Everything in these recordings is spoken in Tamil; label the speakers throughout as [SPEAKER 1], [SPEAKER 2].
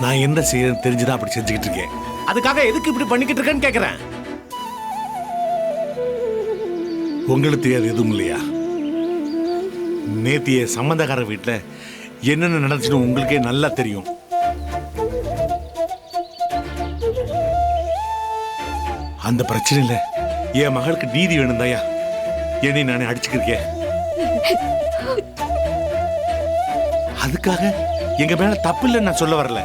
[SPEAKER 1] நான் என்ன செய்யறேன்னு தெரிஞ்சுதான் அப்படி செஞ்சுக்கிட்டு இருக்கேன்.
[SPEAKER 2] அதுக்காக எதுக்கு இப்படி பண்ணிக்கிட்டு இருக்கேன்னு கேட்குறேன்
[SPEAKER 1] உங்களுக்கு தெரியாது எதுவும் இல்லையா? நேத்திய சம்பந்தக்கார வீட்டில் என்னென்ன நடந்துச்சுன்னு உங்களுக்கே நல்லா தெரியும். அந்த பிரச்சனையில என் மகளுக்கு நீதி வேணும் தாயா என்னை நானே அடிச்சுக்கிருக்கேன். அதுக்காக எங்க மேல தப்பு இல்லைன்னு நான் சொல்ல வரல.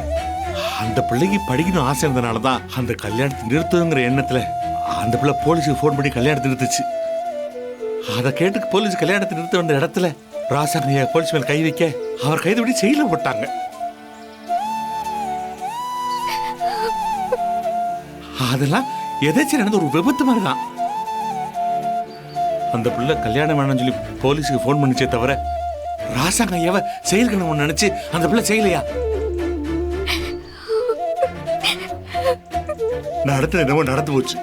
[SPEAKER 1] அந்த பிள்ளைக்கு படிக்கணும் ஆசை இருந்தனால தான் அந்த கல்யாணத்தை நிறுத்துங்கிற எண்ணத்துல அந்த பிள்ளை போலீஸுக்கு ஃபோன் பண்ணி கல்யாணத்தை நிறுத்துச்சு. அதை கேட்டு போலீஸ் கல்யாணத்தை நிறுத்த வந்த இடத்துல ராசாங்க போலீஸ் மேல கை வைக்க அவர் கைது பண்ணி செயல போட்டாங்க. அதெல்லாம் எதாச்சும் நடந்த ஒரு விபத்து மாதிரி தான் அந்த பிள்ளை கல்யாணம் வேணும்னு சொல்லி போலீஸுக்கு ஃபோன் பண்ணிச்சே தவிர ராசாங்க ஐயாவை செயல்கணும் நினைச்சு அந்த பிள்ளை செய்யலையா? நடந்தது என்னவோ நடந்து போச்சு.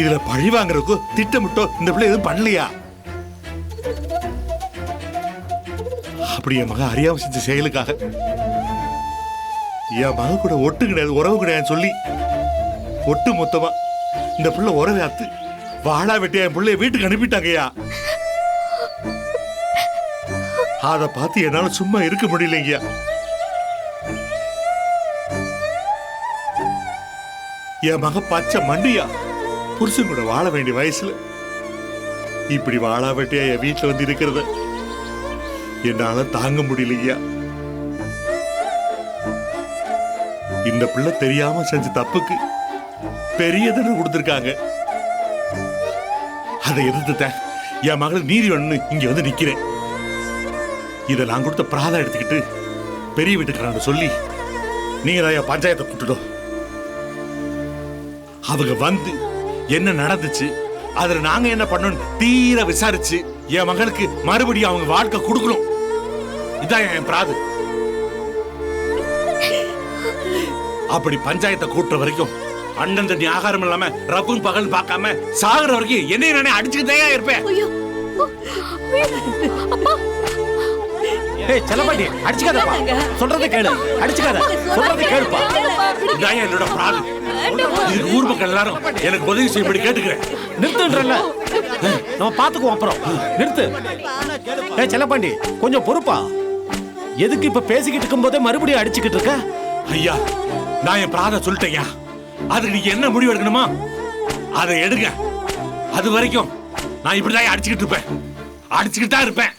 [SPEAKER 1] இதுல பழி வாங்குறதுக்கோ திட்டமிட்டோ இந்த பிள்ளை எதுவும் பண்ணலையா? அப்படி என் மகன் அறியாம செஞ்ச செயலுக்காக. என் மக கூட ஒட்டு கிடையாது உறவு கிடையாதுன்னு சொல்லி ஒட்டு மொத்தமா இந்த பிள்ளை உறவை அத்து வாழா வெட்டி என் பிள்ளைய வீட்டுக்கு அனுப்பிட்டாங்கய்யா. அதை பார்த்து என்னால் சும்மா இருக்க முடியலைங்கய்யா. என் மக பச்சை மண்டியா? புருஷன் கூட வாழ வேண்டிய வயசுல. இப்படி வாழா வெட்டியா என் வீட்டில் வந்து இருக்கிறத. என்னால தாங்க முடியலையா இந்த பிள்ளை தெரியாம செஞ்ச தப்புக்கு பெரிய தண்டனை கொடுத்துருக்காங்க. அதை எதிர்த்துட்டேன். என் மகளுக்கு நீதி வேணும்னு இங்க வந்து நிக்கிறேன். இதை நான் கொடுத்த பிராதம் எடுத்துக்கிட்டு பெரிய வீட்டுக்காரன் சொல்லி நீங்க தான் என் பஞ்சாயத்தை கூட்டுடும் அவங்க வந்து என்ன நடந்துச்சு அதுல நாங்க என்ன பண்ணணும் தீர விசாரிச்சு என் மகளுக்கு மறுபடியும் அவங்க வாழ்க்கை கொடுக்கணும். இதான் என் பிராது. அப்படி பஞ்சாயத்தை கூட்டுற வரைக்கும் அண்ணன் தண்ணி ஆகாரம் இல்லாம ரப்பும் பகல் பார்க்காம சாகுற வரைக்கும் என்னைய நானே அடிச்சுக்கிட்டே இருப்பேன்.
[SPEAKER 2] ஏய் செல்லப்பாண்டி அடிச்சுக்காதப்பா. சொல்றதை கேளு. அடிச்சுக்காத. சொல்றதை கேளுப்பா.
[SPEAKER 1] இதான் என்னோட ஊர் மக்கள் எல்லாரும் எனக்கு உதவி செய்யும்படி கேட்டுக்கிறேன்.
[SPEAKER 2] நிறுத்துன்றல நம்ம பாத்துக்குவோம் அப்புறம். நிறுத்து. ஏய் செல்லப்பாண்டி கொஞ்சம் பொறுப்பா. எதுக்கு இப்ப பேசிக்கிட்டு இருக்கும்போதே மறுபடியும் அடிச்சுக்கிட்டு இருக்க?
[SPEAKER 1] ஐயா நான் என் பிராத சொல்லிட்டேயா அதுக்கு நீங்க என்ன முடிவு எடுக்கணுமா? அதை எடுங்க. அது வரைக்கும் நான் இப்படிதான் அடிச்சுக்கிட்டு இருப்பேன். அடிச்சுக்கிட்டு தான் இருப்பேன்.